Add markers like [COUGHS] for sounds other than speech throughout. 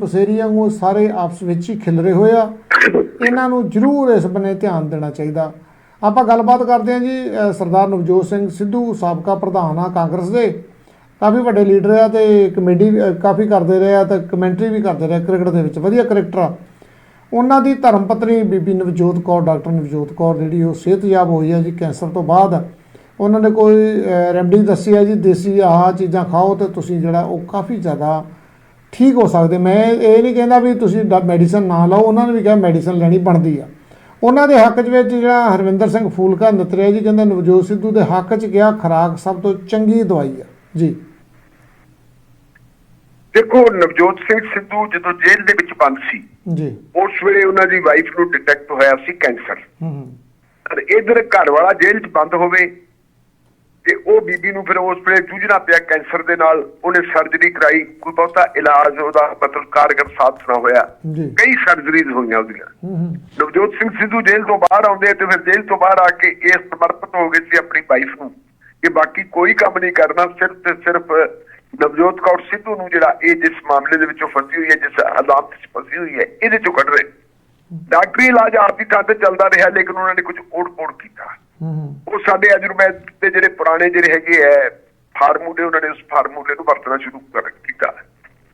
ਪਸੇਰੀ ਵਾਂਗੂ ਸਾਰੇ ਆਪਸ ਵਿੱਚ ਹੀ ਖਿਲਰੇ ਹੋਏ ਆ। ਇਹਨਾਂ ਨੂੰ ਜ਼ਰੂਰ ਇਸ ਬੰਨੇ ਧਿਆਨ ਦੇਣਾ ਚਾਹੀਦਾ। ਆਪਾਂ ਗੱਲਬਾਤ ਕਰਦੇ ਹਾਂ ਜੀ ਸਰਦਾਰ ਨਵਜੋਤ ਸਿੰਘ ਸਿੱਧੂ ਸਾਬਕਾ ਪ੍ਰਧਾਨ ਆ ਕਾਂਗਰਸ ਦੇ। ਕਾਫੀ ਵੱਡੇ ਲੀਡਰ ਆ ਤੇ ਕਮੇਡੀ ਵੀ, ਕਾਫੀ ਕਰਦੇ ਰਹੇ ਆ ਤੇ ਕਮੈਂਟਰੀ ਵੀ ਕਰਦੇ ਰਹੇ ਕ੍ਰਿਕਟ ਦੇ ਵਿੱਚ। ਵਧੀਆ ਕ੍ਰਿਕਟਰ ਆ। ਉਹਨਾਂ ਦੀ ਧਰਮ ਪਤਨੀ ਬੀਬੀ ਨਵਜੋਤ ਕੌਰ ਡਾਕਟਰ ਨਵਜੋਤ ਕੌਰ ਜਿਹੜੀ ਉਹ ਸਿਹਤਯਾਬ ਹੋਈ ਆ ਜੀ ਕੈਂਸਰ ਤੋਂ ਬਾਅਦ। ਉਹਨਾਂ ਨੇ ਕੋਈ ਰੈਮਡੀ ਦੱਸੀ ਹੈ ਜੀ ਦੇਸੀ ਆਹ ਚੀਜ਼ਾਂ ਖਾਓ ਤੇ ਤੁਸੀਂ ਜਿਹੜਾ ਉਹ ਕਾਫੀ ਜ਼ਿਆਦਾ ਠੀਕ ਹੋ ਸਕਦੇ। ਮੈਂ ਇਹ ਨਹੀਂ ਕਹਿੰਦਾ ਵੀ ਤੁਸੀਂ ਮੈਡੀਸਨ ਨਾ ਲਓ ਉਹਨਾਂ ਨੇ ਵੀ ਕਿਹਾ ਮੈਡੀਸਨ ਲੈਣੀ ਬਣਦੀ ਆ। ਉਹਨਾਂ ਦੇ ਹੱਕ 'ਚ ਵਿੱਚ ਜਿਹੜਾ ਹਰਵਿੰਦਰ ਸਿੰਘ ਫੂਲਕਾ ਨਤਰਿਆ ਜੀ ਕਹਿੰਦਾ ਨਵਜੋਤ ਸਿੱਧੂ ਦੇ ਹੱਕ 'ਚ ਗਿਆ ਖਰਾਕ ਸਭ ਤੋਂ ਚੰਗੀ ਦਵਾਈ ਆ। ਜੀ। ਦੇਖੋ ਨਵਜੋਤ ਸਿੰਘ ਸਿੱਧੂ ਜਦੋਂ ਜੇਲ੍ਹ ਦੇ ਵਿੱਚ ਬੰਦ ਸੀ ਜੀ। ਉਸ ਵੇਲੇ ਉਹਨਾਂ ਦੀ ਵਾਈਫ ਨੂੰ ਡਿਟੈਕਟ ਹੋਇਆ ਸੀ ਕੈਂਸਰ। ਹੂੰ ਹੂੰ। ਇਧਰ ਘਰ ਵਾਲਾ ਜੇਲ੍ਹ 'ਚ ਬੰਦ ਹੋਵੇ ਤੇ ਉਹ ਬੀਬੀ ਨੂੰ ਫਿਰ ਉਸ ਵੇਲੇ ਜੂਝਣਾ ਪਿਆ ਕੈਂਸਰ ਦੇ ਨਾਲ। ਉਹਨੇ ਸਰਜਰੀ ਕਰਾਈ। ਕੋਈ ਬਹੁਤਾ ਇਲਾਜ ਉਹਦਾ ਮਤਲਬ ਕਾਰਗਰ ਸਾਬਤ ਨਾ ਹੋਇਆ। ਕਈ ਸਰਜਰੀਜ਼ ਹੋਈਆਂ ਉਹਦੀਆਂ। ਨਵਜੋਤ ਸਿੰਘ ਸਿੱਧੂ ਜੇਲ੍ਹ ਤੋਂ ਬਾਹਰ ਆਉਂਦੇ ਤੇ ਫਿਰ ਜੇਲ੍ਹ ਤੋਂ ਬਾਹਰ ਆ ਕੇ ਇਹ ਸਮਰਪਿਤ ਹੋ ਗਏ ਸੀ ਆਪਣੀ ਵਾਈਫ ਨੂੰ। ਕਿ ਬਾਕੀ ਕੋਈ ਕੰਮ ਨਹੀਂ ਕਰਨਾ ਸਿਰਫ ਤੇ ਸਿਰਫ ਨਵਜੋਤ ਕੌਰ ਸਿੱਧੂ ਨੂੰ ਜਿਹੜਾ ਇਹ ਜਿਸ ਮਾਮਲੇ ਦੇ ਵਿੱਚੋਂ ਫਸੀ ਹੋਈ ਹੈ ਜਿਸ ਹਾਲਾਤ 'ਚ ਫਸੀ ਹੋਈ ਹੈ ਇਹਦੇ ਚੋਂ ਕੱਢ ਰਹੇ। ਡਾਕਟਰੀ ਇਲਾਜ ਆਪ ਦੀ ਥਾਂ ਤੇ ਚੱਲਦਾ ਰਿਹਾ ਲੇਕਿਨ ਉਹਨਾਂ ਨੇ ਕੁਝ ਓੜ-ਪੋੜ ਕੀਤਾ। ਉਹ ਸਾਡੇ ਅਜਰਬੈਦ ਦੇ ਜਿਹੜੇ ਪੁਰਾਣੇ ਜਿਹੜੇ ਹੈਗੇ ਐ ਫਾਰਮੂਲੇ ਉਹਨਾਂ ਨੇ ਉਸ ਫਾਰਮੂਲੇ ਨੂੰ ਵਰਤਣਾ ਸ਼ੁਰੂ ਕਰ ਕੀਤਾ।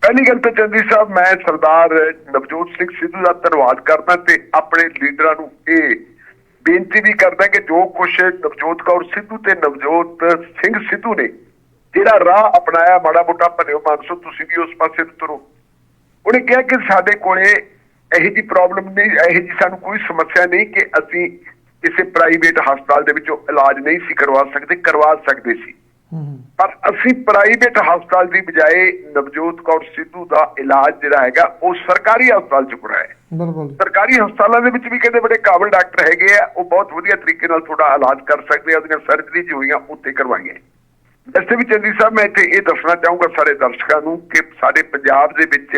ਪਹਿਲੀ ਗੱਲ ਤਾਂ ਚੰਦੀ ਸਾਹਿਬ, ਮੈਂ ਸਰਦਾਰ ਨਵਜੋਤ ਸਿੰਘ ਸਿੱਧੂ ਦਾ ਧੰਨਵਾਦ ਕਰਦਾ ਤੇ ਆਪਣੇ ਲੀਡਰਾਂ ਨੂੰ ਇਹ ਬੇਨਤੀ ਵੀ ਕਰਦਾ ਕਿ ਜੋ ਕੁਛ ਨਵਜੋਤ ਕੌਰ ਸਿੱਧੂ ਤੇ ਨਵਜੋਤ ਸਿੰਘ ਸਿੱਧੂ ਨੇ ਜਿਹੜਾ ਰਾਹ ਅਪਣਾਇਆ, ਮਾੜਾ ਮੋਟਾ ਭਰਿਓ ਮਾਨਸੋ ਤੁਸੀਂ ਵੀ ਉਸ ਪਾਸੇ ਨੂੰ ਤੁਰੋ ਉਹਨੇ ਕਿਹਾ ਕਿ ਸਾਡੇ ਕੋਲੇ ਇਹੋ ਜੀ ਪ੍ਰੋਬਲਮ ਨਹੀਂ, ਇਹੋ ਜੀ ਸਾਨੂੰ ਕੋਈ ਸਮੱਸਿਆ ਨਹੀਂ ਕਿ ਅਸੀਂ ਕਿਸੇ ਪ੍ਰਾਈਵੇਟ ਹਸਪਤਾਲ ਦੇ ਵਿੱਚੋਂ ਇਲਾਜ ਨਹੀਂ ਸੀ ਕਰਵਾ ਸਕਦੇ ਕਰਵਾ ਸਕਦੇ ਸੀ। ਪਰ ਅਸੀਂ ਪ੍ਰਾਈਵੇਟ ਹਸਪਤਾਲ ਦੀ ਬਜਾਏ ਨਵਜੋਤ ਕੌਰ ਸਿੱਧੂ ਦਾ ਇਲਾਜ ਜਿਹੜਾ ਹੈਗਾ ਉਹ ਸਰਕਾਰੀ ਹਸਪਤਾਲ ਚ ਕਰਾਇਆ ਬਿਲਕੁਲ। ਸਰਕਾਰੀ ਹਸਪਤਾਲਾਂ ਦੇ ਵਿੱਚ ਵੀ ਕਹਿੰਦੇ ਬੜੇ ਕਾਬਲ ਡਾਕਟਰ ਹੈਗੇ ਆ ਉਹ ਬਹੁਤ ਵਧੀਆ ਤਰੀਕੇ ਨਾਲ ਤੁਹਾਡਾ ਇਲਾਜ ਕਰ ਸਕਦੇ ਆ ਉਹਦੀਆਂ ਸਰਜਰੀ ਜੋ ਹੋਈਆਂ ਉੱਤੇ ਕਰਵਾਈਆਂ ਵੈਸੇ ਵੀ ਚੰਦੀ ਸਾਹਿਬ ਮੈਂ ਇੱਥੇ ਇਹ ਦੱਸਣਾ ਚਾਹੂੰਗਾ ਸਾਰੇ ਦਰਸ਼ਕਾਂ ਨੂੰ ਕਿ ਸਾਡੇ ਪੰਜਾਬ ਦੇ ਵਿੱਚ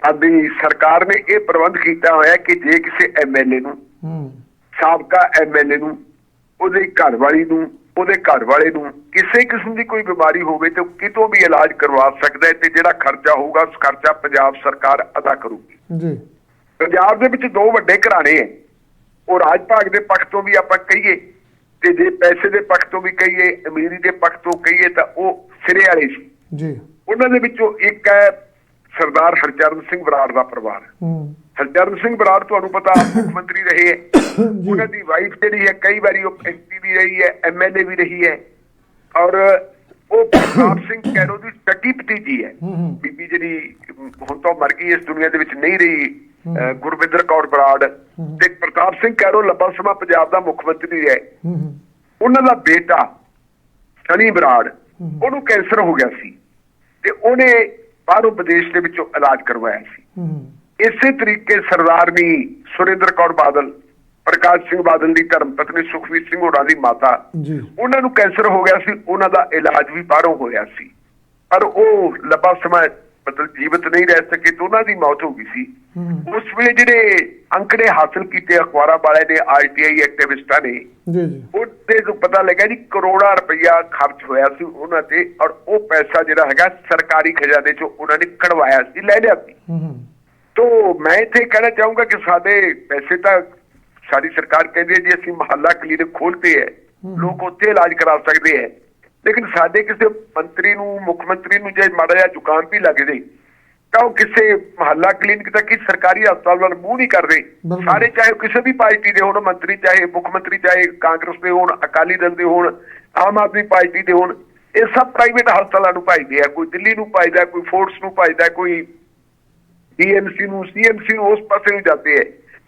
ਸਾਡੀ ਸਰਕਾਰ ਨੇ ਇਹ ਪ੍ਰਬੰਧ ਕੀਤਾ ਹੋਇਆ ਕਿ ਜੇ ਕਿਸੇ ਐਮਐਲਏ ਨੂੰ ਹੂੰ। ਸਾਬਕਾ ਐਮਐਲਏ ਨੂੰ ਉਹਦੇ ਘਰ ਵਾਲੀ ਨੂੰ ਉਹਦੇ ਘਰ ਵਾਲੇ ਨੂੰ ਕਿਸੇ ਕਿਸਮ ਦੀ ਕੋਈ ਬਿਮਾਰੀ ਹੋਵੇ ਤੇ ਕਿਤੋਂ ਵੀ ਇਲਾਜ ਕਰਵਾ ਸਕਦਾ ਹੈ ਤੇ ਜਿਹੜਾ ਖਰਚਾ ਹੋਊਗਾ ਉਸ ਖਰਚਾ ਪੰਜਾਬ ਸਰਕਾਰ ਅਦਾ ਕਰੂਗੀ। ਜੀ। ਪੰਜਾਬ ਦੇ ਵਿੱਚ ਦੋ ਵੱਡੇ ਘਰਾਣੇ ਹੈ। ਉਹ ਰਾਜ ਭਾਗ ਦੇ ਪੱਖ ਤੋਂ ਵੀ ਆਪਾਂ ਕਹੀਏ ਤੇ ਜੇ ਪੈਸੇ ਦੇ ਪੱਖ ਤੋਂ ਵੀ ਕਹੀਏ ਅਮੀਰੀ ਦੇ ਪੱਖ ਤੋਂ ਕਹੀਏ ਤਾਂ ਉਹ ਸਿਰੇ ਵਾਲੇ ਸੀ। ਜੀ। ਉਹਨਾਂ ਦੇ ਵਿੱਚੋਂ ਇੱਕ ਹੈ ਸਰਦਾਰ ਹਰਚਰਨ ਸਿੰਘ ਬਰਾੜ ਦਾ ਪਰਿਵਾਰ। ਹੂੰ। ਹਰਚਰਨ ਸਿੰਘ ਬਰਾੜ ਤੁਹਾਨੂੰ ਪਤਾ ਮੁੱਖ ਮੰਤਰੀ ਰਹੇ ਹੈ। ਉਹਨਾਂ ਦੀ ਵਾਈਫ ਜਿਹੜੀ ਹੈ ਕਈ ਵਾਰੀ ਉਹ ਐਮਪੀ ਵੀ ਰਹੀ ਹੈ ਐਮਐਲਏ ਵੀ ਰਹੀ ਹੈ। ਔਰ ਉਹ ਪ੍ਰਤਾਪ ਸਿੰਘ ਕੈਰੋ ਦੀ ਸਕੀ ਭਤੀਜੀ ਹੈ। ਬੀਬੀ ਜਿਹੜੀ ਹੁਣ ਤਾਂ ਮਰ ਗਈ ਇਸ ਦੁਨੀਆ ਦੇ ਵਿੱਚ ਨਹੀਂ ਰਹੀ। ਗੁਰਵਿੰਦਰ ਕੌਰ ਬਰਾੜ ਤੇ ਪ੍ਰਤਾਪ ਸਿੰਘ ਕੈਰੋ ਲੰਬਾ ਸਮਾਂ ਪੰਜਾਬ ਦਾ ਮੁੱਖ ਮੰਤਰੀ ਹੈ ਹੂੰ ਹੂੰ। ਉਹਨਾਂ ਦਾ ਬੇਟਾ ਸਨੀ ਬਰਾੜ ਉਹਨੂੰ ਕੈਂਸਰ ਹੋ ਗਿਆ ਸੀ। ਤੇ ਉਹਨੇ ਬਾਹਰੋਂ ਵਿਦੇਸ਼ ਦੇ ਵਿੱਚੋਂ ਇਲਾਜ ਕਰਵਾਇਆ ਸੀ। ਇਸੇ ਤਰੀਕੇ ਸਰਦਾਰਨੀ ਸੁਰਿੰਦਰ ਕੌਰ ਬਾਦਲ ਪ੍ਰਕਾਸ਼ ਸਿੰਘ ਬਾਦਲ ਦੀ ਧਰਮ ਪਤਨੀ ਸੁਖਵੀਰ ਸਿੰਘ ਹੋਰਾਂ ਦੀ ਮਾਤਾ ਜੀ। ਉਹਨਾਂ ਨੂੰ ਕੈਂਸਰ ਹੋ ਗਿਆ ਸੀ ਉਹਨਾਂ ਦਾ ਇਲਾਜ ਵੀ ਬਾਹਰੋਂ ਹੋਇਆ ਸੀ। ਪਰ ਉਹ ਲੰਬਾ ਸਮਾਂ ਮਤਲਬ ਜੀਵਤ ਨਹੀਂ ਰਹਿ ਸਕੇ ਤੇ ਉਹਨਾਂ ਦੀ ਮੌਤ ਹੋ ਗਈ ਸੀ। ਉਸ ਵੇਲੇ ਜਿਹੜੇ ਅੰਕੜੇ ਹਾਸਲ ਕੀਤੇ ਅਖਬਾਰਾਂ ਵਾਲੇ ਨੇ ਆਰਟੀਆਈ ਐਕਟਿਵਿਸਟਾਂ ਨੇ ਜੀ ਜੀ। ਉਹਦੇ ਤੋਂ ਪਤਾ ਲੱਗਾ ਜੀ ਕਰੋੜਾਂ ਰੁਪਇਆ ਖਰਚ ਹੋਇਆ ਸੀ ਉਹਨਾਂ ਤੇ ਔਰ ਉਹ ਪੈਸਾ ਜਿਹੜਾ ਹੈਗਾ ਸਰਕਾਰੀ ਖਜ਼ਾਨੇ ਚੋਂ ਉਹਨਾਂ ਨੇ ਕਢਵਾਇਆ ਸੀ ਲੈ ਲਿਆ ਸੀ। ਹੂੰ ਹੂੰ। ਤੋ ਮੈਂ ਇੱਥੇ ਕਹਿਣਾ ਚਾਹੂੰਗਾ ਕਿ ਸਾਡੇ ਪੈਸੇ ਤਾਂ ਸਾਡੀ ਸਰਕਾਰ ਕਹਿੰਦੀ ਹੈ ਜੀ ਅਸੀਂ ਮਹੱਲਾ ਕਲੀਨਿਕ ਖੋਲ੍ਹਤੇ ਹੈ ਲੋਕ ਉੱਥੇ ਇਲਾਜ ਕਰਾ ਸਕਦੇ ਹੈ। ਲੇਕਿਨ ਸਾਡੇ ਕਿਸੇ ਮੰਤਰੀ ਨੂੰ ਮੁੱਖ ਮੰਤਰੀ ਨੂੰ ਜੇ ਮਾੜਾ ਜਿਹਾ ਜ਼ੁਕਾਮ ਵੀ ਲੱਗ ਜੇ ਤਾਂ ਉਹ ਕਿਸੇ ਮਹੱਲਾ ਕਲੀਨਿਕ ਤੱਕ ਹੀ ਸਰਕਾਰੀ ਹਸਪਤਾਲ ਵੱਲ ਮੂੰਹ ਨਹੀਂ ਕਰਦੇ। ਸਾਰੇ ਚਾਹੇ ਕਿਸੇ ਵੀ ਪਾਰਟੀ ਦੇ ਹੋਣ ਮੰਤਰੀ ਚਾਹੇ ਮੁੱਖ ਮੰਤਰੀ ਚਾਹੇ ਕਾਂਗਰਸ ਦੇ ਹੋਣ ਅਕਾਲੀ ਦਲ ਦੇ ਹੋਣ ਆਮ ਆਦਮੀ ਪਾਰਟੀ ਦੇ ਹੋਣ ਇਹ ਸਭ ਪ੍ਰਾਈਵੇਟ ਹਸਪਤਾਲਾਂ ਨੂੰ ਭਜਦੇ ਆ ਕੋਈ ਦਿੱਲੀ ਨੂੰ ਭਜਦਾ ਕੋਈ ਫੋਰਟਸ ਨੂੰ ਭਜਦਾ ਕੋਈ ਡੀਐਮਸੀ ਨੂੰ ਸੀਐਮਸੀ ਨੂੰ ਉਸ ਪਾਸੇ ਨੂੰ ਜਾਂਦੇ ਹੈ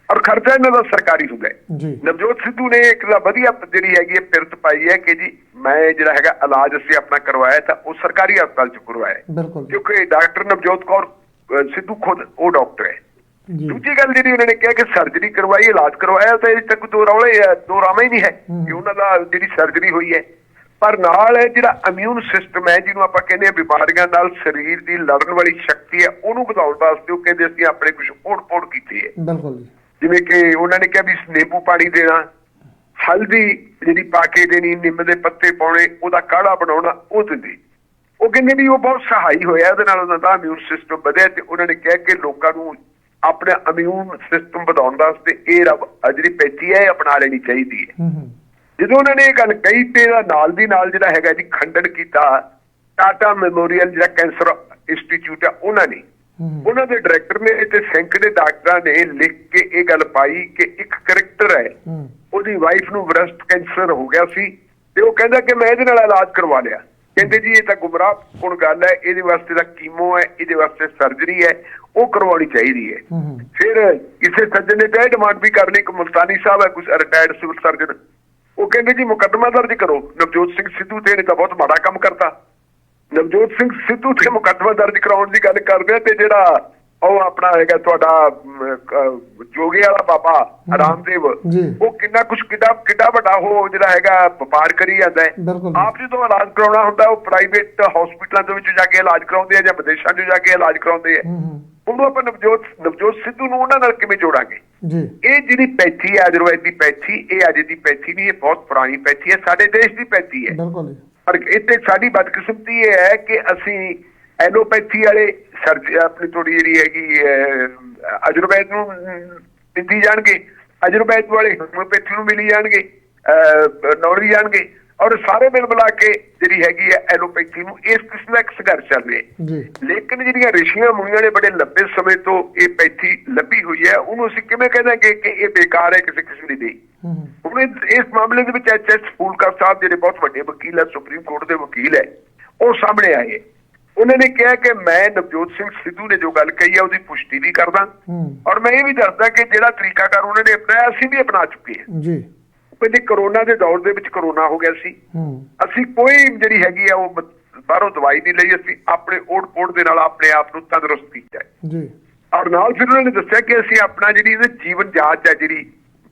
ਔਰ ਖਰਚਾ ਇਹਨਾਂ ਦਾ ਸਰਕਾਰੀ ਹੁੰਦਾ ਹੈ ਜੀ। ਨਵਜੋਤ ਸਿੱਧੂ ਨੇ ਇੱਕ ਦਾ ਵਧੀਆ ਜਿਹੜੀ ਹੈਗੀ ਹੈ ਪਿਰਤ ਪਾਈ ਹੈ ਕਿ ਜੀ ਮੈਂ ਜਿਹੜਾ ਹੈਗਾ ਇਲਾਜ ਅਸੀਂ ਆਪਣਾ ਕਰਵਾਇਆ ਤਾਂ ਉਹ ਸਰਕਾਰੀ ਹਸਪਤਾਲ ਚ ਕਰਵਾਇਆ ਕਿਉਂਕਿ ਡਾਕਟਰ ਨਵਜੋਤ ਕੌਰ ਸਿੱਧੂ ਖੁਦ ਉਹ ਡਾਕਟਰ ਹੈ ਦੂਜੀ ਗੱਲ ਜਿਹੜੀ ਉਹਨਾਂ ਨੇ ਕਿਹਾ ਕਿ ਸਰਜਰੀ ਕਰਵਾਈ ਇਲਾਜ ਕਰਵਾਇਆ ਤਾਂ ਇਹ ਤੱਕ ਦੋ ਰੌਲੇ ਦੋ ਰਾਮਾ ਹੀ ਨਹੀਂ ਹੈ ਕਿ ਉਹਨਾਂ ਦਾ ਜਿਹੜੀ ਸਰਜਰੀ ਹੋਈ ਹੈ ਪਰ ਨਾਲ ਇਹ ਜਿਹੜਾ ਇਮਿਊਨ ਸਿਸਟਮ ਹੈ ਜਿਹਨੂੰ ਆਪਾਂ ਕਹਿੰਦੇ ਆ ਬਿਮਾਰੀਆਂ ਨਾਲ ਸਰੀਰ ਦੀ ਲੜਨ ਵਾਲੀ ਸ਼ਕਤੀ ਹੈ ਉਹਨੂੰ ਵਧਾਉਣ ਵਾਸਤੇ ਉਹ ਕਹਿੰਦੇ ਅਸੀਂ ਆਪਣੇ ਕੁਝ ਓੜ-ਪੋੜ ਕੀਤੇ ਹੈ। ਬਿਲਕੁਲ ਜੀ। ਜਿਵੇਂ ਕਿ ਉਹਨਾਂ ਨੇ ਕਿਹਾ ਵੀ ਨਿੰਬੂ ਪਾਣੀ ਦੇਣਾ ਹਲਦੀ ਜਿਹੜੀ ਪਾ ਕੇ ਦੇਣੀ ਨਿੰਮ ਦੇ ਪੱਤੇ ਪਾਉਣੇ ਉਹਦਾ ਕਾੜਾ ਬਣਾਉਣਾ ਉਹ ਦਿੰਦੇ। ਉਹ ਕਹਿੰਦੇ ਵੀ ਉਹ ਬਹੁਤ ਸਹਾਈ ਹੋਇਆ ਉਹਦੇ ਨਾਲ ਉਹਨਾਂ ਦਾ ਇਮਿਊਨ ਸਿਸਟਮ ਵਧਿਆ ਤੇ ਉਹਨਾਂ ਨੇ ਕਿਹਾ ਕਿ ਲੋਕਾਂ ਨੂੰ ਆਪਣਾ ਇਮਿਊਨ ਸਿਸਟਮ ਵਧਾਉਣ ਵਾਸਤੇ ਇਹ ਰਬ ਜਿਹੜੀ ਪੈਚੀ ਹੈ ਇਹ ਅਪਣਾ ਲੈਣੀ ਚਾਹੀਦੀ ਹੈ। ਹੂੰ ਹੂੰ। ਜਦੋਂ ਉਹਨਾਂ ਨੇ ਇਹ ਗੱਲ ਕਹੀ ਤੇ ਇਹਦਾ ਨਾਲ ਦੀ ਨਾਲ ਜਿਹੜਾ ਹੈਗਾ ਜੀ ਖੰਡਨ ਕੀਤਾ ਟਾਟਾ ਮੈਮੋਰੀਅਲ ਜਿਹੜਾ ਕੈਂਸਰ ਇੰਸਟੀਚਿਊਟ ਆ ਉਹਨਾਂ ਨੇ। ਹੂੰ। ਹੂੰ, ਉਹਨਾਂ ਦੇ ਡਾਇਰੈਕਟਰ ਨੇ ਤੇ ਸੈਂਕ ਦੇ ਡਾਕਟਰਾਂ ਨੇ ਲਿਖ ਕੇ ਇਹ ਗੱਲ ਪਾਈ ਕਿ ਇੱਕ ਕਰੈਕਟਰ ਹੈ ਹੂੰ। ਉਹਦੀ ਵਾਈਫ ਨੂੰ ਬ੍ਰੈਸਟ ਕੈਂਸਰ ਹੋ ਗਿਆ ਸੀ ਤੇ ਉਹ ਕਹਿੰਦਾ ਕਿ ਮੈਂ ਇਹਦੇ ਨਾਲ ਇਲਾਜ ਕਰਵਾ ਲਿਆ। ਕਹਿੰਦੇ ਜੀ ਇਹ ਤਾਂ ਗੁੰਮਰਾਹ ਕੋਣ ਗੱਲ ਹੈ ਇਹਦੇ ਵਾਸਤੇ ਤਾਂ ਕੀਮੋ ਹੈ ਇਹਦੇ ਵਾਸਤੇ ਸਰਜਰੀ ਹੈ ਉਹ ਕਰਵਾਉਣੀ ਚਾਹੀਦੀ ਹੈ। ਹੂੰ ਹੂੰ, ਫਿਰ ਕਿਸੇ ਸੱਜਣ ਨੇ ਤਾਂ ਇਹ ਡਿਮਾਂਡ ਵੀ ਕਰ ਲਈ ਕਿ ਮੁਲਤਾਨੀ ਸਾਹਿਬ ਹੈ ਕੁਝ ਰਿਟਾਇਰਡ ਸਿਵਲ ਸਰਜਨ ਉਹ ਕਹਿੰਦੇ ਜੀ ਮੁਕੱਦਮਾ ਦਰਜ ਕਰੋ। ਨਵਜੋਤ ਸਿੰਘ ਸਿੱਧੂ ਤੇ ਇਹਨੇ ਤਾਂ ਬਹੁਤ ਮਾੜਾ ਕੰਮ ਕਰਤਾ। ਨਵਜੋਤ ਸਿੰਘ ਸਿੱਧੂ ਤੇ ਮੁਕੱਦਮਾ ਦਰਜ ਕਰਾਉਣ ਦੀ ਗੱਲ ਕਰਦੇ ਆ ਤੇ ਜਿਹੜਾ ਉਹ ਆਪਣਾ ਹੈਗਾ ਤੁਹਾਡਾ ਜੋਗੇ ਵਾਲਾ ਬਾਬਾ ਰਾਮਦੇਵ ਜੀ। ਉਹ ਕਿੰਨਾ ਕੁਛ ਕਿੱਡਾ ਕਿੱਡਾ ਵੱਡਾ ਉਹ ਜਿਹੜਾ ਹੈਗਾ ਵਪਾਰ ਕਰੀ ਜਾਂਦਾ ਹੈ। ਆਪ ਜਦੋਂ ਇਲਾਜ ਕਰਾਉਣਾ ਹੁੰਦਾ ਉਹ ਪ੍ਰਾਈਵੇਟ ਹਸਪੀਟਲਾਂ ਦੇ ਵਿੱਚ ਜਾ ਕੇ ਇਲਾਜ ਕਰਾਉਂਦੇ ਆ ਜਾਂ ਵਿਦੇਸ਼ਾਂ 'ਚ ਜਾ ਕੇ ਇਲਾਜ ਕਰਾਉਂਦੇ ਆ। ਹੂੰ ਹੂੰ, ਉਹਨੂੰ ਆਪਾਂ ਨਵਜੋਤ ਨਵਜੋਤ ਸਿੱਧੂ ਨੂੰ ਉਹਨਾਂ ਨਾਲ ਕਿਵੇਂ ਜੋੜਾਂਗੇ? ਜੀ। ਇਹ ਜਿਹੜੀ ਪੈਥੀ ਹੈ ਆਯੁਰਵੈਦ ਦੀ ਪੈਥੀ ਇਹ ਅੱਜ ਦੀ ਪੈਥੀ ਨਹੀਂ ਇਹ ਬਹੁਤ ਪੁਰਾਣੀ ਪੈਥੀ ਹੈ ਸਾਡੇ ਦੇਸ਼ ਦੀ ਪੈਥੀ ਹੈ। ਬਿਲਕੁਲ ਪਰ ਇੱਥੇ ਸਾਡੀ ਬਦਕਿਸਮਤੀ ਇਹ ਹੈ ਕਿ ਅਸੀਂ ਐਲੋਪੈਥੀ ਵਾਲੇ ਸਰਜ ਆਪਣੀ ਥੋੜੀ ਜਿਹੜੀ ਹੈਗੀ ਆਯੁਰਵੈਦ ਨੂੰ ਦਿੰਦੀ ਜਾਣਗੇ। ਆਯੁਰਵੈਦ ਵਾਲੇ ਹੋਮਿਓਪੈਥੀ ਨੂੰ ਮਿਲੀ ਜਾਣਗੇ ਨੌਰੀ ਜਾਣਗੇ। ਔਰ ਸਾਰੇ ਮਿਲ ਮਿਲਾ ਕੇ ਜਿਹੜੀ ਹੈਗੀ ਹੈ ਐਲੋਪੈਥੀ ਨੂੰ ਇਸ ਕਿਸਮ ਦਾ ਇੱਕ ਸੰਘਰਸ਼ ਚੱਲ ਰਿਹਾ ਲੇਕਿਨ ਜਿਹੜੀਆਂ ਰਿਸ਼ੀਆਂ ਮੁਨੀਆਂ ਨੇ ਬੜੇ ਲੰਬੇ ਸਮੇਂ ਤੋਂ ਇਹ ਪੈਥੀ ਲੱਭੀ ਹੋਈ ਹੈ ਉਹਨੂੰ ਅਸੀਂ ਕਿਵੇਂ ਕਹਿੰਦੇ ਕਿ ਇਹ ਬੇਕਾਰ ਹੈ ਕਿਸੇ ਕਿਸਮ ਦੀ ਨਹੀਂ। ਹੂੰ ਹੂੰ, ਹੁਣ ਇਸ ਮਾਮਲੇ ਦੇ ਵਿੱਚ ਐਚਐਸ ਫੂਲਕਰ ਸਾਹਿਬ ਜਿਹੜੇ ਬਹੁਤ ਵੱਡੇ ਵਕੀਲ ਹੈ ਸੁਪਰੀਮ ਕੋਰਟ ਦੇ ਵਕੀਲ ਹੈ ਉਹ ਸਾਹਮਣੇ ਆਏ। ਉਹਨਾਂ ਨੇ ਕਿਹਾ ਕਿ ਮੈਂ ਨਵਜੋਤ ਸਿੰਘ ਸਿੱਧੂ ਨੇ ਜੋ ਗੱਲ ਕਹੀ ਹੈ ਉਹਦੀ ਪੁਸ਼ਟੀ ਵੀ ਕਰਦਾ। ਔਰ ਮੈਂ ਇਹ ਵੀ ਦੱਸਦਾ ਕਿ ਜਿਹੜਾ ਤਰੀਕਾਕਾਰ ਉਹਨਾਂ ਨੇ ਅਪਣਾਇਆ ਅਸੀਂ ਵੀ ਅਪਣਾ ਚੁੱਕੇ ਹਾਂ। ਜੀ। ਪਹਿਲੇ ਕਰੋਨਾ ਦੇ ਦੌਰ ਦੇ ਵਿੱਚ ਕਰੋਨਾ ਹੋ ਗਿਆ ਸੀ। ਅਸੀਂ ਕੋਈ ਜਿਹੜੀ ਹੈਗੀ ਆ ਉਹ ਬਾਹਰੋਂ ਦਵਾਈ ਨਹੀਂ ਲਈ। ਅਸੀਂ ਆਪਣੇ ਓਟ ਪੋਟ ਦੇ ਨਾਲ ਆਪਣੇ ਆਪ ਨੂੰ ਤੰਦਰੁਸਤ ਕੀਤਾ ਜੀ। ਔਰ ਨਾਲ ਫਿਰ ਉਹਨਾਂ ਨੇ ਦੱਸਿਆ ਕਿ ਅਸੀਂ ਆਪਣਾ ਜਿਹੜੀ ਇਹਦੇ ਜੀਵਨ ਜਾਂਚ ਹੈ ਜਿਹੜੀ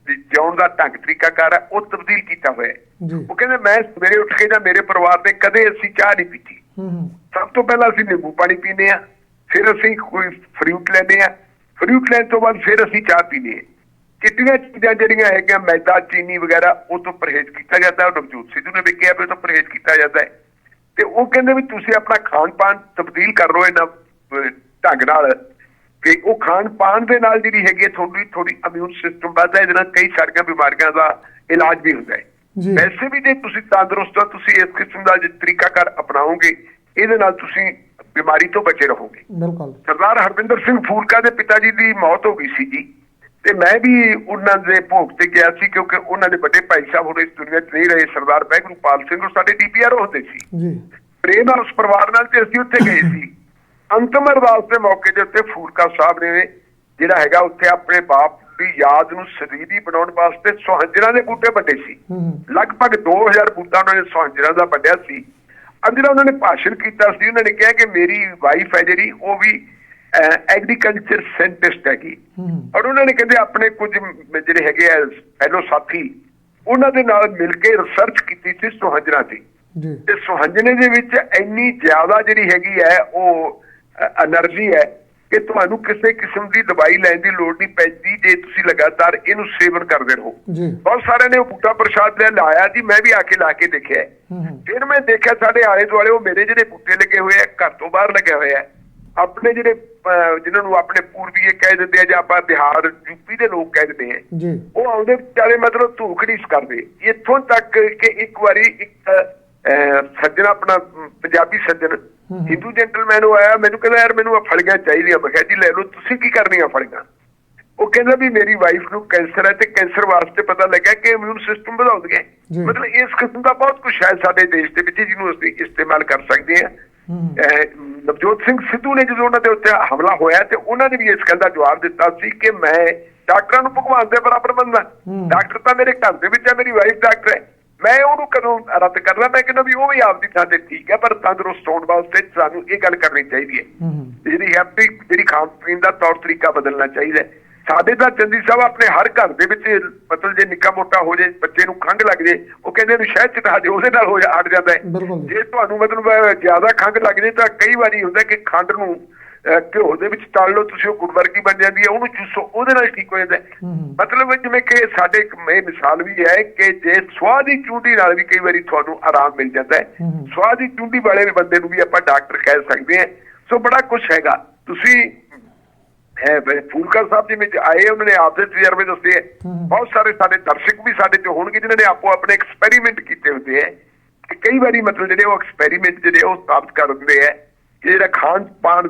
ਜਿਉਣ ਦਾ ਢੰਗ ਤਰੀਕਾਕਾਰ ਹੈ ਉਹ ਤਬਦੀਲ ਕੀਤਾ ਹੋਇਆ ਹੈ। ਉਹ ਕਹਿੰਦੇ ਮੈਂ ਸਵੇਰੇ ਉੱਠ ਕੇ ਜਾਂ ਮੇਰੇ ਪਰਿਵਾਰ ਨੇ ਕਦੇ ਅਸੀਂ ਚਾਹ ਨਹੀਂ ਪੀਤੀ। ਸਭ ਤੋਂ ਪਹਿਲਾਂ ਅਸੀਂ ਨਿੰਬੂ ਪਾਣੀ ਪੀਂਦੇ ਆ ਫਿਰ ਅਸੀਂ ਕੋਈ ਫਰੂਟ ਲੈਂਦੇ ਆ ਫਰੂਟ ਲੈਣ ਤੋਂ ਬਾਅਦ ਫਿਰ ਅਸੀਂ ਚਾਹ ਪੀਂਦੇ ਆ ਕਿੰਨੀਆਂ ਚੀਜ਼ਾਂ ਜਿਹੜੀਆਂ ਹੈਗੀਆਂ ਮੈਦਾ ਚੀਨੀ ਵਗੈਰਾ ਉਹ ਤੋਂ ਪਰਹੇਜ਼ ਕੀਤਾ ਜਾਂਦਾ ਹੈ ਨਵਜੋਤ ਸਿੱਧੂ ਨੇ ਵੀ ਕਿਹਾ ਵੀ ਉਹ ਤੋਂ ਪਰਹੇਜ਼ ਕੀਤਾ ਜਾਂਦਾ ਹੈ। ਤੇ ਉਹ ਕਹਿੰਦੇ ਵੀ ਤੁਸੀਂ ਆਪਣਾ ਖਾਣ ਪਾਣ ਤਬਦੀਲ ਕਰ ਲਓ ਇਹਨਾਂ ਢੰਗ ਨਾਲ। ਕਿ ਉਹ ਖਾਣ ਪਾਣ ਦੇ ਨਾਲ ਜਿਹੜੀ ਹੈਗੀ ਥੋੜੀ ਥੋੜੀ ਇਮਿਊਨ ਸਿਸਟਮ ਵੱਧਦਾ ਹੈ ਇਹਦੇ ਨਾਲ ਕਈ ਸਾਰੀਆਂ ਬਿਮਾਰੀਆਂ ਦਾ ਇਲਾਜ ਵੀ ਹੁੰਦਾ ਹੈ। ਵੈਸੇ ਵੀ ਜੇ ਤੁਸੀਂ ਤੰਦਰੁਸਤ ਹੋ ਤੁਸੀਂ ਇਸ ਕਿਸਮ ਦਾ ਜੇ ਤਰੀਕਾਕਾਰ ਅਪਣਾਓਗੇ ਇਹਦੇ ਨਾਲ ਤੁਸੀਂ ਬਿਮਾਰੀ ਤੋਂ ਬਚੇ ਰਹੋਗੇ। ਬਿਲਕੁਲ। ਸਰਦਾਰ ਹਰਵਿੰਦਰ ਸਿੰਘ ਫੂਲਕਾ ਦੇ ਪਿਤਾ ਜੀ ਦੀ ਮੌਤ ਹੋ ਗਈ ਸੀ ਜੀ। ਤੇ ਮੈਂ ਵੀ ਉਹਨਾਂ ਦੇ ਭੋਗ ਤੇ ਗਿਆ ਸੀ ਕਿਉਂਕਿ ਉਹਨਾਂ ਦੇ ਵੱਡੇ ਭਾਈ ਸਾਹਿਬ ਹੁਣ ਇਸ ਦੁਨੀਆ 'ਚ ਨਹੀਂ ਰਹੇ ਸਰਦਾਰ ਬੈਗਰੂਪਾਲ ਸਿੰਘ ਉਹ ਸਾਡੇ ਡੀਪੀਆਰ ਹੁੰਦੇ ਸੀ। ਜੀ। ਪ੍ਰੇਮ ਨਾਲ ਉਸ ਪਰਿਵਾਰ ਨਾਲ ਤੇ ਅਸੀਂ ਉੱਥੇ ਗਏ ਸੀ। [COUGHS] ਅੰਤਮ ਅਰਦਾਸ ਦੇ ਮੌਕੇ ਦੇ ਉੱਤੇ ਫੂਲਕਾ ਸਾਹਿਬ ਨੇ ਜਿਹੜਾ ਹੈਗਾ ਉੱਥੇ ਆਪਣੇ ਬਾਪ ਦੀ ਯਾਦ ਨੂੰ ਸਦੀਵੀ ਬਣਾਉਣ ਵਾਸਤੇ ਸੁਹੰਜਰਾਂ ਦੇ ਬੂਟੇ ਵੱਡੇ ਸੀ। ਲਗਭਗ 2000 ਬੂਟਾ ਉਹਨਾਂ ਨੇ ਸੁਹੰਜਰਾਂ ਦਾ ਵੱਢਿਆ ਸੀ। ਜਿਹੜਾ ਉਹਨਾਂ ਨੇ ਭਾਸ਼ਣ ਕੀਤਾ ਸੀ ਉਹਨਾਂ ਨੇ ਕਿਹਾ ਕਿ ਮੇਰੀ ਵਾਈਫ ਹੈ ਜਿਹੜੀ ਉਹ ਵੀ ਐਗਰੀਕਲਚਰ ਸਾਇੰਟਿਸਟ ਹੈਗੀ। ਔਰ ਉਹਨਾਂ ਨੇ ਕਹਿੰਦੇ ਆਪਣੇ ਕੁਝ ਜਿਹੜੇ ਹੈਗੇ ਐ ਫੈਲੋ ਸਾਥੀ ਉਹਨਾਂ ਦੇ ਨਾਲ ਮਿਲ ਕੇ ਰਿਸਰਚ ਕੀਤੀ ਸੀ ਸੁਹੰਜਣਾ ਦੀ। ਤੇ ਸੁਹੰਜਣੇ ਦੇ ਵਿੱਚ ਇੰਨੀ ਜ਼ਿਆਦਾ ਜਿਹੜੀ ਹੈਗੀ ਹੈ ਉਹ એનર્ਜੀ ਹੈ ਕਿ ਤੁਹਾਨੂੰ ਕਿਸੇ ਕਿਸਮ ਦੀ ਦਵਾਈ ਲੈਣ ਦੀ ਲੋੜ ਨਹੀਂ ਪੈਂਦੀ ਜੇ ਤੁਸੀਂ ਲਗਾਤਾਰ ਇਹਨੂੰ ਸੇਵਨ ਕਰਦੇ ਰਹੋ। ਬਹੁਤ ਸਾਰਿਆਂ ਨੇ ਉਹ ਬੂਟਾ ਪ੍ਰਸ਼ਾਦ ਲੈ ਲਾਇਆ ਜੀ ਮੈਂ ਵੀ ਆ ਕੇ ਲਾ ਕੇ ਦੇਖਿਆ। ਫਿਰ ਮੈਂ ਦੇਖਿਆ ਸਾਡੇ ਆਲੇ ਦੁਆਲੇ ਉਹ ਮੇਰੇ ਜਿਹੜੇ ਬੂਟੇ ਲੱਗੇ ਹੋਏ ਆ ਘਰ ਤੋਂ ਬਾਹਰ ਲੱਗੇ ਹੋਏ ਆ ਆਪਣੇ ਜਿਹੜੇ ਜਿਨ੍ਹਾਂ ਨੂੰ ਆਪਣੇ ਪੂਰਬੀਏ ਕਹਿ ਦਿੰਦੇ ਆ ਜਾਂ ਆਪਾਂ ਬਿਹਾਰ ਯੂਪੀ ਦੇ ਲੋਕ ਕਹਿ ਦਿੰਦੇ ਆ ਉਹ ਆਉਂਦੇ ਵਿਚਾਰੇ ਮਤਲਬ ਧੂਖੜੀਸ ਕਰਦੇ। ਇੱਥੋਂ ਤੱਕ ਕਿ ਇੱਕ ਵਾਰੀ ਇੱਕ ਸੱਜਣ ਆਪਣਾ ਪੰਜਾਬੀ ਸੱਜਣ। ਹਿੰਦੂ ਜੈਂਟਲਮੈਨ ਉਹ ਆਇਆ ਮੈਨੂੰ ਕਹਿੰਦਾ ਯਾਰ ਮੈਨੂੰ ਆ ਫਲੀਆਂ ਚਾਹੀਦੀਆਂ। ਮੈਂ ਕਿਹਾ ਜੀ ਲੈ ਲਓ ਤੁਸੀਂ ਕੀ ਕਰਨੀਆਂ ਫਲੀਆਂ? ਉਹ ਕਹਿੰਦਾ ਵੀ ਮੇਰੀ ਵਾਈਫ ਨੂੰ ਕੈਂਸਰ ਹੈ ਤੇ ਕੈਂਸਰ ਵਾਸਤੇ ਪਤਾ ਲੱਗਾ ਕਿ ਇਮਿਊਨ ਸਿਸਟਮ ਵਧਾਉਂਦੀਆਂ ਜੀ। ਮਤਲਬ ਇਸ ਕਿਸਮ ਦਾ ਬਹੁਤ ਕੁਝ ਹੈ ਸਾਡੇ ਦੇਸ਼ ਦੇ ਵਿੱਚ ਜਿਹਨੂੰ ਅਸੀਂ ਇਸਤੇਮਾਲ ਕਰ ਸਕਦੇ ਹਾਂ। ਨਵਜੋਤ ਸਿੰਘ ਸਿੱਧੂ ਨੇ ਜਦੋਂ ਉਹਨਾਂ ਦੇ ਉੱਤੇ ਹਮਲਾ ਹੋਇਆ ਤੇ ਉਹਨਾਂ ਨੇ ਵੀ ਇਸ ਗੱਲ ਦਾ ਜਵਾਬ ਦਿੱਤਾ ਸੀ ਕਿ ਮੈਂ ਡਾਕਟਰਾਂ ਨੂੰ ਭਗਵਾਨ ਦੇ ਬਰਾਬਰ ਮੰਨਦਾ। ਡਾਕਟਰ ਤਾਂ ਮੇਰੇ ਘਰ ਦੇ ਵਿੱਚ ਹੈ ਮੇਰੀ ਵਾਈਫ ਡਾਕਟਰ ਹੈ। ਮੈਂ ਉਹਨੂੰ ਕਦੋਂ ਰੱਦ ਕਰਦਾ ਮੈਂ ਕਹਿੰਦਾ ਵੀ ਉਹ ਵੀ ਆਪਦੀ ਥਾਂ ਤੇ ਠੀਕ ਹੈ ਪਰ ਤੰਦਰੁਸਤ ਹੋਣ ਵਾਸਤੇ ਸਾਨੂੰ ਇਹ ਗੱਲ ਕਰਨੀ ਚਾਹੀਦੀ ਹੂੰ, ਜਿਹੜੀ ਹੈਪੀ ਜਿਹੜੀ ਖਾਣ ਪੀਣ ਦਾ ਤੌਰ ਤਰੀਕਾ ਬਦਲਣਾ ਚਾਹੀਦਾ ਹੈ। ਸਾਡੇ ਤਾਂ ਚੰਦੀ ਸਾਹਿਬ ਆਪਣੇ ਹਰ ਘਰ ਦੇ ਵਿੱਚ ਮਤਲਬ ਜੇ ਨਿੱਕਾ ਮੋਟਾ ਹੋ ਜੇ ਬੱਚੇ ਨੂੰ ਖੰਘ ਲੱਗ ਜੇ ਉਹ ਕਹਿੰਦੇ ਨੇ ਸ਼ਹਿਦ ਚਟਾ ਦੇ ਉਹਦੇ ਨਾਲ ਹੋ ਜਾ ਹਟ ਜਾਂਦਾ ਜੀ। ਤੁਹਾਨੂੰ ਮਤਲਬ ਜ਼ਿਆਦਾ ਖੰਘ ਲੱਗ ਜੇ ਤਾਂ ਕਈ ਵਾਰੀ ਹੁੰਦਾ ਕਿ ਖੰਡ ਨੂੰ ਘਿਓ ਦੇ ਵਿੱਚ ਤਲ ਲਓ ਤੁਸੀਂ ਉਹ ਗੁੜ ਵਰਗੀ ਬਣ ਜਾਂਦੀ ਹੈ ਉਹਨੂੰ ਚੂਸੋ ਉਹਦੇ ਨਾਲ ਠੀਕ ਹੋ ਜਾਂਦਾ ਮਤਲਬ ਜਿਵੇਂ ਕਿ ਸਾਡੇ ਇੱਕ ਇਹ ਮਿਸਾਲ ਵੀ ਹੈ ਕਿ ਜੇ ਸਵਾਹ ਦੀ ਚੁੰਡੀ ਨਾਲ ਵੀ ਕਈ ਵਾਰੀ ਤੁਹਾਨੂੰ ਆਰਾਮ ਮਿਲ ਜਾਂਦਾ ਹੈ। ਸਵਾਹ ਦੀ ਚੁੰਡੀ ਵਾਲੇ ਬੰਦੇ ਨੂੰ ਵੀ ਆਪਾਂ ਡਾਕਟਰ ਕਹਿ ਸਕਦੇ ਹਾਂ। ਸੋ ਬੜਾ ਕੁਝ ਹੈਗਾ। ਤੁਸੀਂ ਹੈ ਬਈ ਫੂਲਕਰ ਸਾਹਿਬ ਜਿਵੇਂ ਆਏ ਉਹਨਾਂ ਨੇ ਆਪਦੇ ਤਜਰਬੇ ਦੱਸੇ ਹੈ। ਬਹੁਤ ਸਾਰੇ ਸਾਡੇ ਦਰਸ਼ਕ ਵੀ ਸਾਡੇ ਚ ਹੋਣਗੇ ਜਿਨ੍ਹਾਂ ਨੇ ਆਪੋ ਆਪਣੇ ਐਕਸਪੈਰੀਮੈਂਟ ਕੀਤੇ ਹੁੰਦੇ ਹੈ ਕਿ ਕਈ ਵਾਰੀ ਮਤਲਬ ਜਿਹੜੇ ਉਹ ਐਕਸਪੈਰੀਮੈਂਟ ਜਿਹੜੇ ਉਹ ਸਾਬਤ ਕਰ ਦਿੰਦੇ ਹੈ ਕਿ ਜਿਹੜਾ ਖਾਣ ਪਾਣ